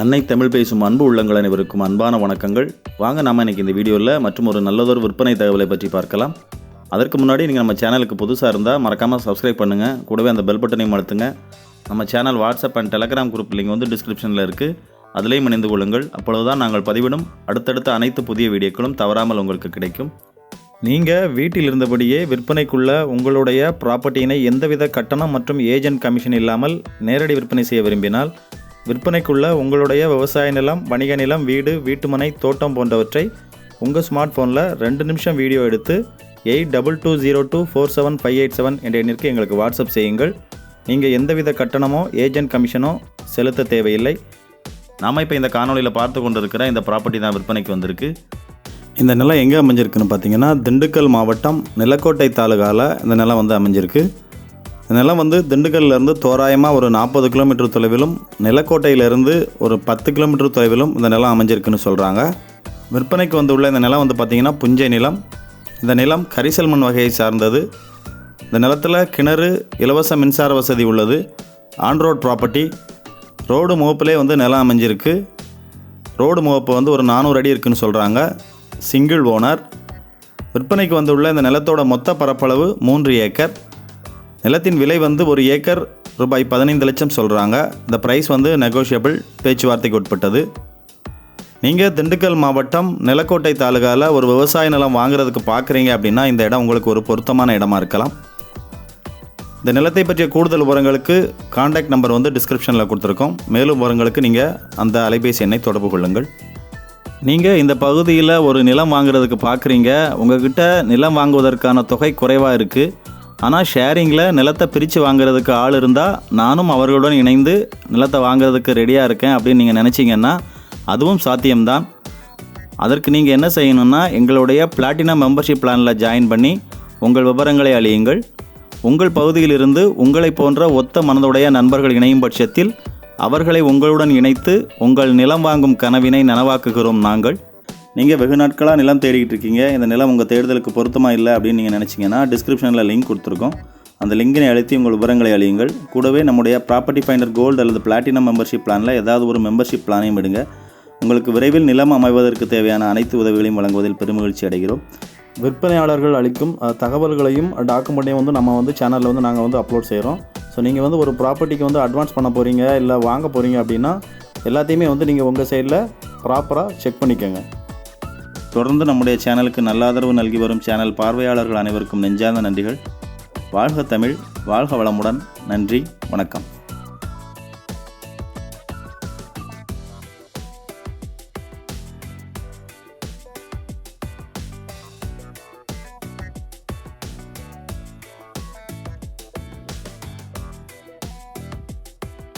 அன்னை தமிழ் பேசும் அன்பு உள்ளங்கள் அனைவருக்கும் அன்பான வணக்கங்கள். வாங்க நாம இன்னைக்கு இந்த வீடியோவில் மற்றும் ஒரு நல்லதொரு விற்பனை தகவலை பற்றி பார்க்கலாம். அதற்கு முன்னாடி நீங்கள் நம்ம சேனலுக்கு புதுசாக இருந்தால் மறக்காமல் சப்ஸ்கிரைப் பண்ணுங்கள் கூடவே அந்த பெல் பட்டனையும் அழுத்துங்க. நம்ம channel WhatsApp and Telegram group link வந்து டிஸ்கிரிப்ஷனில் இருக்குது அதிலேயும் இணைந்து கொள்ளுங்கள். அப்பொழுதுதான் நாங்கள் பதிவிடும் அடுத்தடுத்த அனைத்து புதிய வீடியோக்களும் தவறாமல் உங்களுக்கு கிடைக்கும். நீங்கள் வீட்டில் இருந்தபடியே விற்பனைக்குள்ள உங்களுடைய ப்ராப்பர்ட்டியினை எந்தவித கட்டணம் மற்றும் ஏஜென்ட் கமிஷன் இல்லாமல் நேரடி விற்பனை செய்ய விரும்பினால் விற்பனைக்குள்ள உங்களுடைய விவசாய நிலம் வணிக நிலம் வீடு வீட்டுமனை தோட்டம் போன்றவற்றை உங்கள் ஸ்மார்ட் ஃபோனில் ரெண்டு நிமிஷம் வீடியோ எடுத்து eight double two zero two four seven five eight seven என்ற எண்ணிற்கு எங்களுக்கு வாட்ஸ்அப் செய்யுங்கள். நீங்கள் எந்தவித கட்டணமோ ஏஜென்ட் கமிஷனோ செலுத்த தேவையில்லை. நாம் இப்போ இந்த காணொளியில் பார்த்து கொண்டிருக்கிற இந்த ப்ராப்பர்ட்டி தான் விற்பனைக்கு வந்திருக்கு. இந்த நிலம் எங்கே அமைஞ்சிருக்குன்னு பார்த்தீங்கன்னா திண்டுக்கல் மாவட்டம் நிலக்கோட்டை தாலுகாவில் இந்த நிலம் வந்து அமைஞ்சிருக்கு. நிலம் வந்து திண்டுக்கல்லேருந்து தோராயமாக ஒரு நாற்பது கிலோமீட்டர் தொலைவிலும் நிலக்கோட்டையிலேருந்து ஒரு பத்து கிலோமீட்டர் தொலைவிலும் இந்த நிலம் அமைஞ்சிருக்குன்னு சொல்கிறாங்க விற்பனைக்கு வந்துள்ள இந்த நிலம் வந்து பார்த்திங்கன்னா புஞ்சை நிலம். இந்த நிலம் கரிசல் மண் வகையை சார்ந்தது. இந்த நிலத்தில் கிணறு இலவச மின்சார வசதி உள்ளது. ஆன் ரோட் ப்ராப்பர்ட்டி ரோடு முகப்பிலே வந்து நிலம் அமைஞ்சிருக்கு. ரோடு முகப்பு வந்து ஒரு நானூறு அடி இருக்குதுன்னு சொல்கிறாங்க சிங்கிள் ஓனர் விற்பனைக்கு வந்துள்ள இந்த நிலத்தோட மொத்த பரப்பளவு மூன்று ஏக்கர். நிலத்தின் விலை வந்து ஒரு ஏக்கர் ரூபாய் பதினைந்து லட்சம் சொல்கிறாங்க இந்த ப்ரைஸ் வந்து நெகோஷியபிள் பேச்சுவார்த்தைக்கு உட்பட்டது. நீங்கள் திண்டுக்கல் மாவட்டம் நிலக்கோட்டை தாலுகாவில் ஒரு விவசாய நிலம் வாங்குறதுக்கு பார்க்குறீங்க அப்படின்னா இந்த இடம் உங்களுக்கு ஒரு பொருத்தமான இடமா இருக்கலாம். இந்த நிலத்தை பற்றிய கூடுதல் விவரங்களுக்கு காண்டாக்ட் நம்பர் வந்து டிஸ்கிரிப்ஷனில் கொடுத்துருக்கோம். மேலும் விவரங்களுக்கு நீங்கள் அந்த அலைபேசி எண்ணை தொடர்பு கொள்ளுங்கள். நீங்கள் இந்த பகுதியில் ஒரு நிலம் வாங்குறதுக்கு பார்க்குறீங்க. உங்ககிட்ட நிலம் வாங்குவதற்கான தொகை குறைவாக இருக்குது ஆனால் ஷேரிங்கில் நிலத்தை பிரித்து வாங்குறதுக்கு ஆள் இருந்தால் நானும் அவர்களுடன் இணைந்து நிலத்தை வாங்குறதுக்கு ரெடியாக இருக்கேன் அப்படின்னு நீங்கள் நினச்சிங்கன்னா அதுவும் சாத்தியம்தான். அதற்கு நீங்கள் என்ன செய்யணும்னா எங்களுடைய பிளாட்டினம் மெம்பர்ஷிப் பிளானில் ஜாயின் பண்ணி உங்கள் விவரங்களை அழியுங்கள். உங்கள் பகுதியிலிருந்து உங்களைப் போன்ற ஒத்த மனதுடைய நண்பர்கள் இணையும் பட்சத்தில் அவர்களை உங்களுடன் இணைத்து உங்கள் நிலம் வாங்கும் கனவினை நனவாக்குகிறோம் நாங்கள். நீங்கள் வெகு நாட்களாக நிலம் தேடிக்கிட்டு இருக்கீங்க. இந்த நிலம் உங்கள் தேடுதலுக்கு பொருத்தமாக இல்லை அப்படின்னு நீங்கள் நினச்சிங்கன்னா டிஸ்கிரிப்ஷனில் லிங்க் கொடுத்துருக்கோம். அந்த லிங்கினை அழுத்தி உங்கள் விவரங்களை அழியுங்கள். கூடவே நம்முடைய ப்ராப்பர்ட்டி ஃபைண்டர் கோல்டு அல்லது பிளாட்டினம் மெம்பர்ஷிப் பிளானில் ஏதாவது ஒரு மெம்பர்ஷிப் பிளானையும் விடுங்க உங்களுக்கு விரைவில் நிலம் அமைவதற்கு தேவையான அனைத்து உதவிகளையும் வழங்குவதில் பெருமகிழ்ச்சி அடைகிறோம். விற்பனையாளர்கள் அளிக்கும் தகவல்களையும் டாக்குமெண்ட்டையும் வந்து நம்ம வந்து சேனலில் வந்து நாங்கள் வந்து அப்லோட் செய்கிறோம் ஸோ நீங்கள் வந்து ஒரு ப்ராப்பர்ட்டிக்கு வந்து அட்வான்ஸ் பண்ண போகிறீங்க இல்லை வாங்க போகிறீங்க அப்படின்னா எல்லாத்தையுமே வந்து நீங்கள் உங்கள் சைடில் ப்ராப்பராக செக் பண்ணிக்கோங்க. தொடர்ந்து நம்முடைய சேனலுக்கு நல்ல ஆதரவு நல்கி வரும் சேனல் பார்வையாளர்கள் அனைவருக்கும் நெஞ்சார்ந்த நன்றிகள். வாழ்க தமிழ் வாழ்க வளமுடன். நன்றி வணக்கம்.